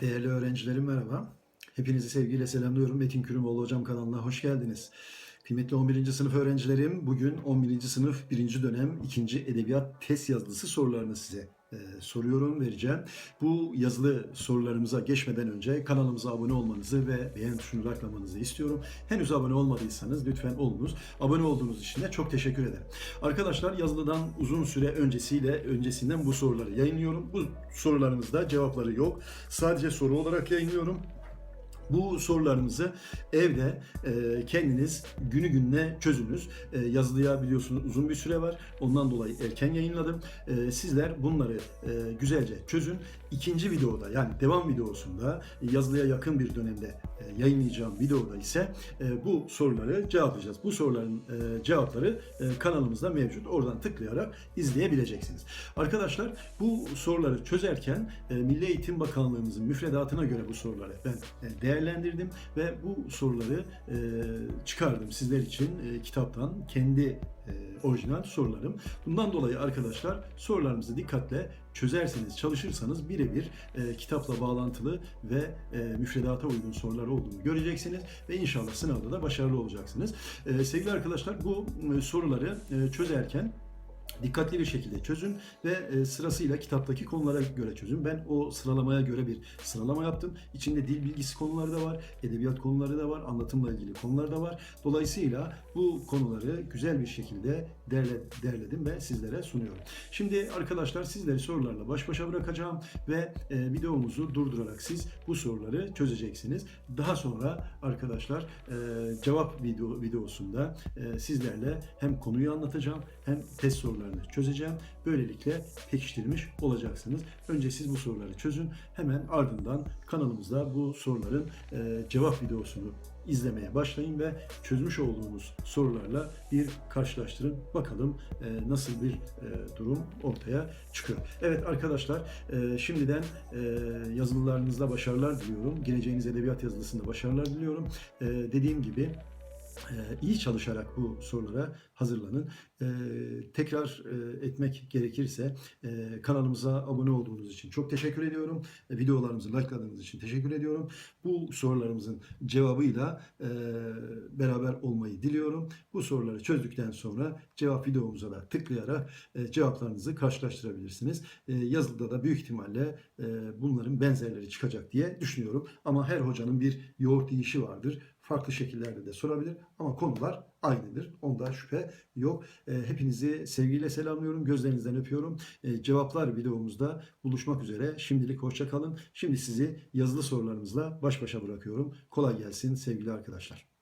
Değerli öğrencilerim merhaba. Hepinizi sevgiyle selamlıyorum. Metin Kürümoğlu Hocam kanalına hoş geldiniz. Kıymetli 11. sınıf öğrencilerim, bugün 11. sınıf 1. dönem 2. edebiyat test yazılısı sorularını size e, soruyorum, vereceğim. Bu yazılı sorularımıza geçmeden önce kanalımıza abone olmanızı ve beğen tuşunu tıklamanızı istiyorum. Henüz abone olmadıysanız lütfen olunuz. Abone olduğunuz için de çok teşekkür ederim. Arkadaşlar yazılıdan uzun süre öncesiyle öncesinden bu soruları yayınlıyorum. Bu sorularımızda cevapları yok. Sadece soru olarak yayınlıyorum. Bu sorularınızı evde e, kendiniz günü gününe çözünüz. E, yazılıya biliyorsunuz uzun bir süre var. Ondan dolayı erken yayınladım. E, sizler bunları e, güzelce çözün. İkinci videoda yani devam videosunda yazılıya yakın bir dönemde e, yayınlayacağım videoda ise e, bu soruları cevaplayacağız. Bu soruların e, cevapları e, kanalımızda mevcut. Oradan tıklayarak izleyebileceksiniz. Arkadaşlar bu soruları çözerken e, Milli Eğitim Bakanlığımızın müfredatına göre bu soruları ben e, değerlendirdim ve bu soruları e, çıkardım sizler için e, kitaptan kendi e, orijinal sorularım. Bundan dolayı arkadaşlar sorularımızı dikkatle çözerseniz, çalışırsanız birebir e, kitapla bağlantılı ve e, müfredata uygun sorular olduğunu göreceksiniz ve inşallah sınavda da başarılı olacaksınız. E, sevgili arkadaşlar bu e, soruları e, çözerken dikkatli bir şekilde çözün ve e, sırasıyla kitaptaki konulara göre çözün. Ben o sıralamaya göre bir sıralama yaptım. İçinde dil bilgisi konuları da var, edebiyat konuları da var, anlatımla ilgili konular da var. Dolayısıyla bu konuları güzel bir şekilde derle, derledim ve sizlere sunuyorum. Şimdi arkadaşlar sizleri sorularla baş başa bırakacağım ve e, videomuzu durdurarak siz bu soruları çözeceksiniz. Daha sonra arkadaşlar e, cevap video videosunda sizlerle hem konuyu anlatacağım hem test sorularını çözeceğim. Böylelikle pekiştirmiş olacaksınız. Önce siz bu soruları çözün. Hemen ardından kanalımızda bu soruların e, cevap videosunu izlemeye başlayın ve çözmüş olduğunuz sorularla bir karşılaştırın. Bakalım e, nasıl bir e, durum ortaya çıkıyor. Evet arkadaşlar e, şimdiden e, yazılılarınızda başarılar diliyorum. Geleceğiniz edebiyat yazılısında başarılar diliyorum. E, dediğim gibi iyi çalışarak bu sorulara hazırlanın. E, tekrar e, etmek gerekirse e, kanalımıza abone olduğunuz için çok teşekkür ediyorum. Videolarımızı likeladığınız için teşekkür ediyorum. Bu sorularımızın cevabıyla e, beraber olmayı diliyorum. Bu soruları çözdükten sonra cevap videomuza da tıklayarak cevaplarınızı karşılaştırabilirsiniz. Yazılıda da büyük ihtimalle bunların benzerleri çıkacak diye düşünüyorum. Ama her hocanın bir yoğurt yiyişi vardır farklı şekillerde de sorabilir ama konular aynıdır. Onda şüphe yok. E, hepinizi sevgiyle selamlıyorum. Gözlerinizden öpüyorum. E, cevaplar videomuzda buluşmak üzere. Şimdilik hoşça kalın. Şimdi sizi yazılı sorularımızla baş başa bırakıyorum. Kolay gelsin sevgili arkadaşlar.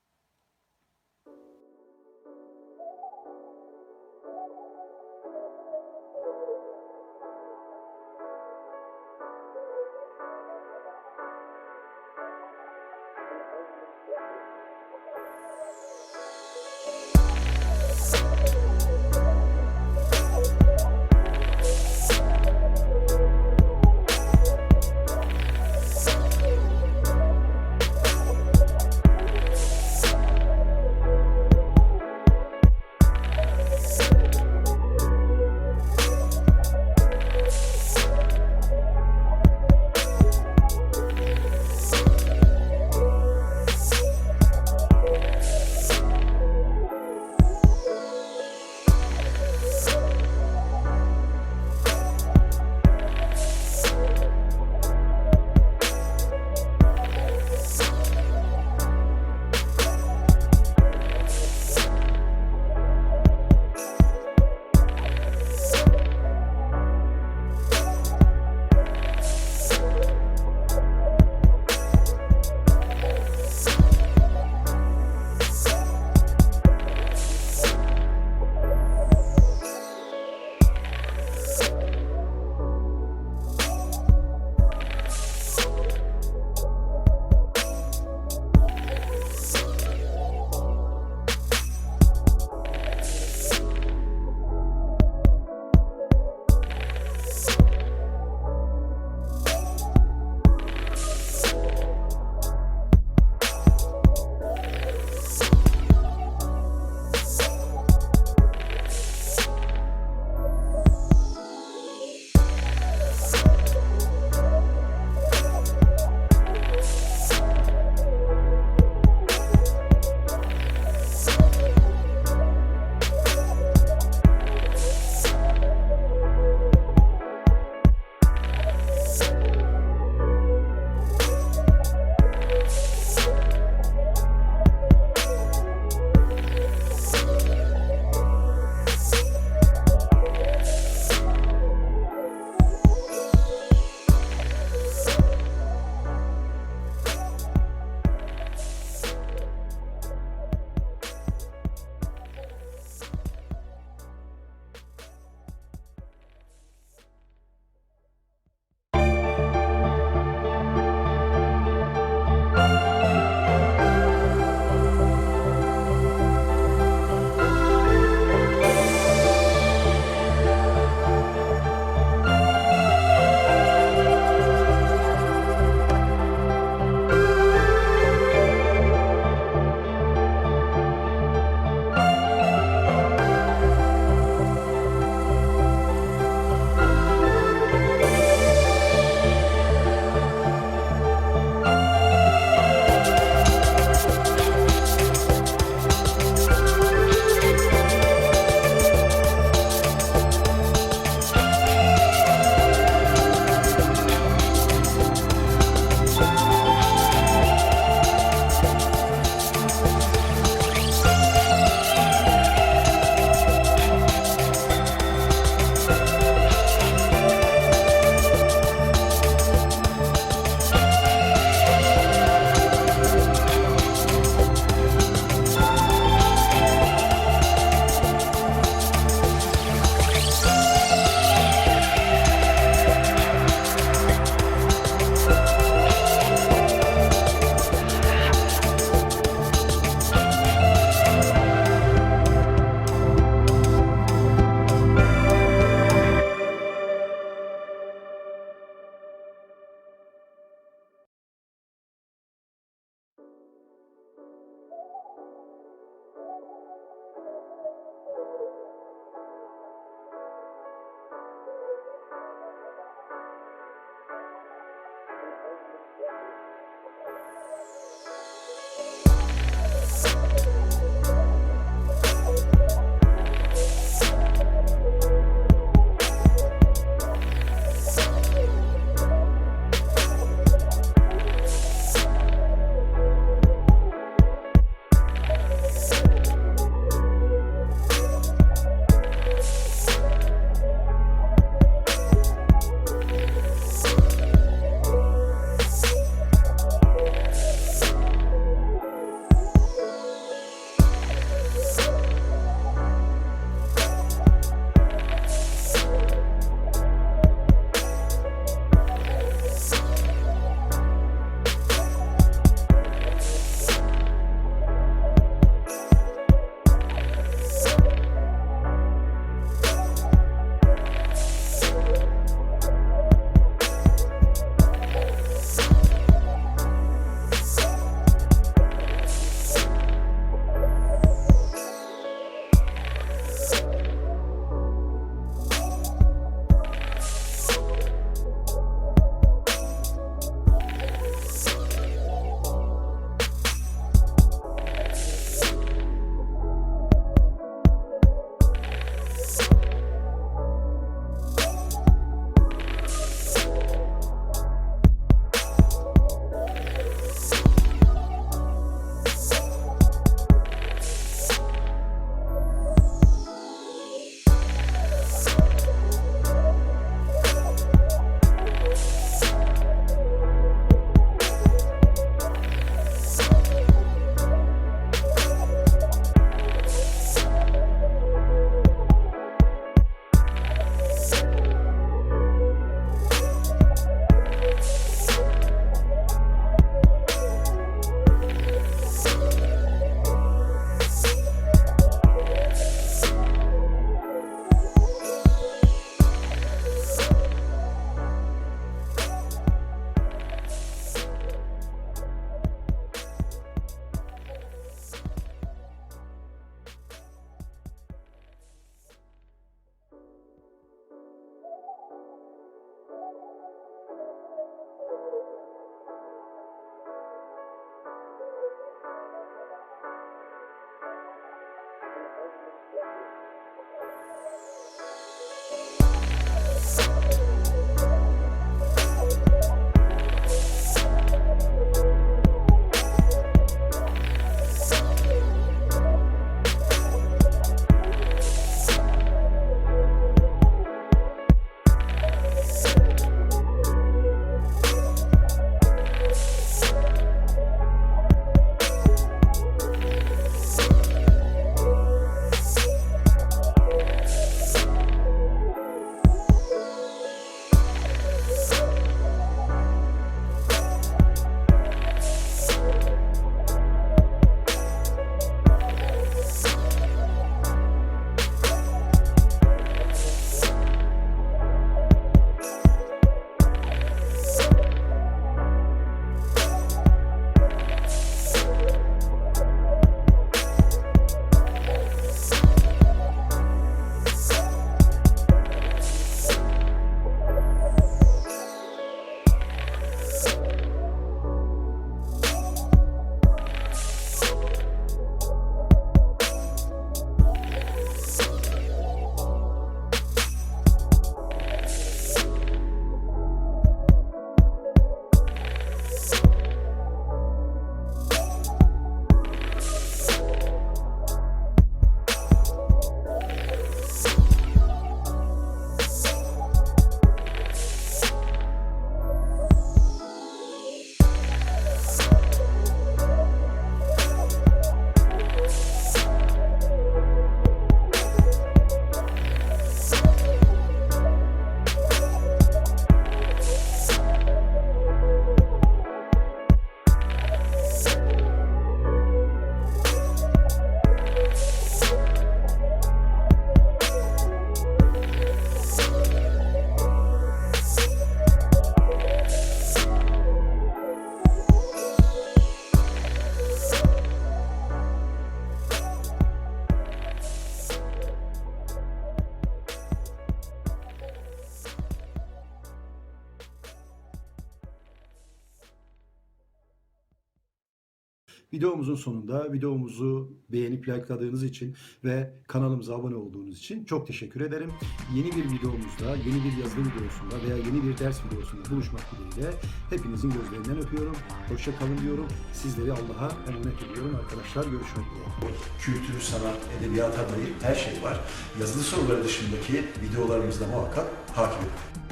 Videomuzun sonunda videomuzu beğenip likeladığınız için ve kanalımıza abone olduğunuz için çok teşekkür ederim. Yeni bir videomuzda, yeni bir yazılı videosunda veya yeni bir ders videosunda buluşmak dileğiyle hepinizin gözlerinden öpüyorum. Hoşça kalın diyorum. Sizleri Allah'a emanet ediyorum arkadaşlar. Görüşmek üzere. Kültür, sanat, edebiyata dair her şey var. Yazılı soruları dışındaki videolarımızda muhakkak takip edin.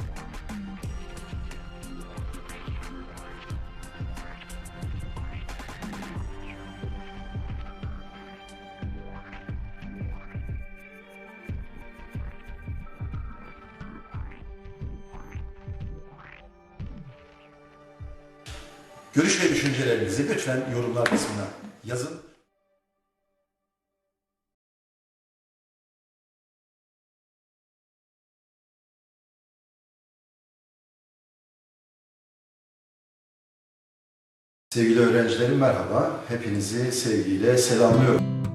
Düşüncelerinizi lütfen yorumlar kısmına yazın. Sevgili öğrencilerim merhaba. Hepinizi sevgiyle selamlıyorum.